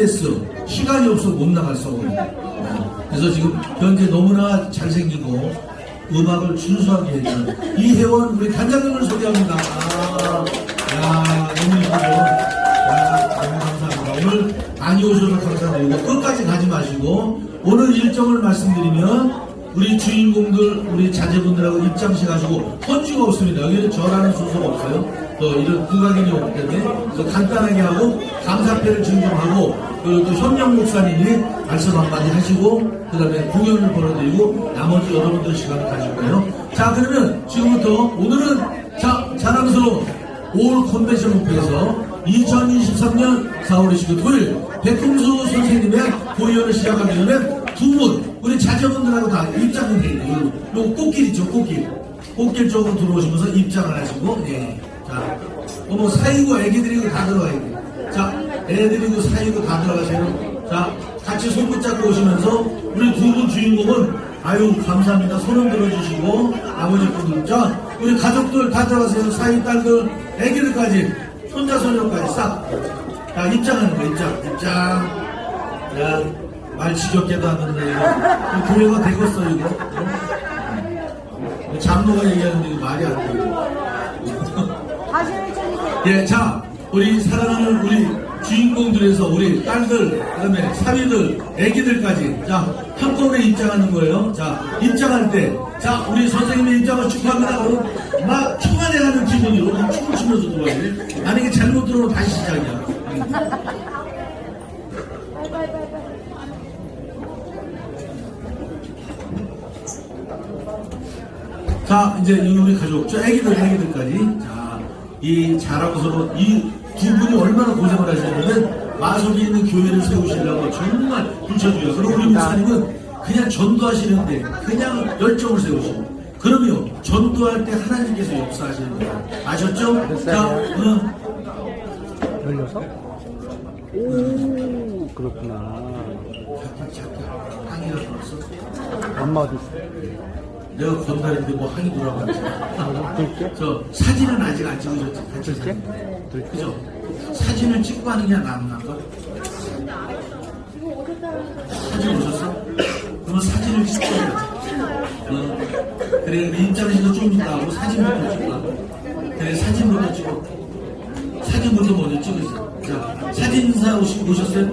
됐어. 시간이 없어 못 나갔어. 오늘. 네. 그래서 지금 현재 너무나 잘생기고 음악을 준수하게 해주는 이혜원 우리 단장님을 소개합니다. 아, 야, 너무 이쁘죠? 야, 너무 감사합니다. 오늘 많이 오셔서 감사드리고 끝까지 가지 마시고 오늘 일정을 말씀드리면 우리 주인공들, 우리 자제분들하고 입장식 하시고 헌주가 없습니다. 여기는 저라는 순서가 없어요. 또 이런 국악인이 없기 때문에 또 간단하게 하고 감사패를 증정하고 그리고 또 현명 목사님이 말씀 한마디 하시고 그 다음에 공연을 벌어드리고 나머지 여러분들 시간을 가질 거예요. 자 그러면 지금부터 오늘은 자 자랑스러운 올 컨벤션 목표에서 2023년 4월 29일 토요일 백금수 선생님의 공연을 시작하기 전에 두 분 우리 자제분들하고 다 입장을 해요. 요, 요 꽃길 꽃길 꽃길 쪽으로 들어오시면서 입장을 하시고 네. 자, 어머 사이고 애기들이고 다 들어가야 돼. 자, 애들이고 사이고 다 들어가세요. 자, 같이 손 붙잡고 오시면서 우리 두 분 주인공은 아유 감사합니다. 손을 들어주시고 아버지 분들 자 우리 가족들 다 들어가세요. 사이 딸들 애기들까지 손자 손녀까지 싹. 자 입장하는 거 입장 입장. 야, 말 지겹게도 하는데 이거 교회가 되겠어 이거. 어? 장로가 얘기하는데 이거 말이 안 돼. 이거. 다시 해주세요. 예, 자, 우리 사랑하는 우리 주인공들에서 우리 딸들, 그 다음에 사위들, 애기들까지, 자, 한꺼번에 입장하는 거예요. 자, 입장할 때, 자, 우리 선생님의 입장을 축하합니다. 그럼 막 청와대 하는 기분으로 막 춤을 추면서 들어와야 돼. 만약에 잘못 들어오면 다시 시작이야. 자, 이제 이 우리 가족, 저 애기들, 애기들까지. 자, 이 서로 이두 분이 얼마나 고생을 하시냐면 마속에 있는 교회를 세우시려고 정말 불쳐주요. 그리고 우리 목사님은 그냥 전도하시는데 그냥 열정을 세우시고. 그러면 전도할 때 하나님께서 역사하시는 거예요. 아셨죠? 자, 어, 열려서? 오, 그렇구나. 잠깐, 잠깐. 항이가 들었어. 엄마 어디 있어? 내가 건달인데 뭐 항이 돌아가지. 저 사진은 아직 안 찍으셨지? 같이? 사진. 그죠? 사진을 찍고 하는 게 거? 사진 오셨어? 그러면 사진을 찍고. 어, 그래, 입장에서도 좀 이따 하고 사진부터 찍고. 그래, 사진부터 찍어. 사진부터 먼저 찍으세요. 자, 사진사 오시, 오셨어요?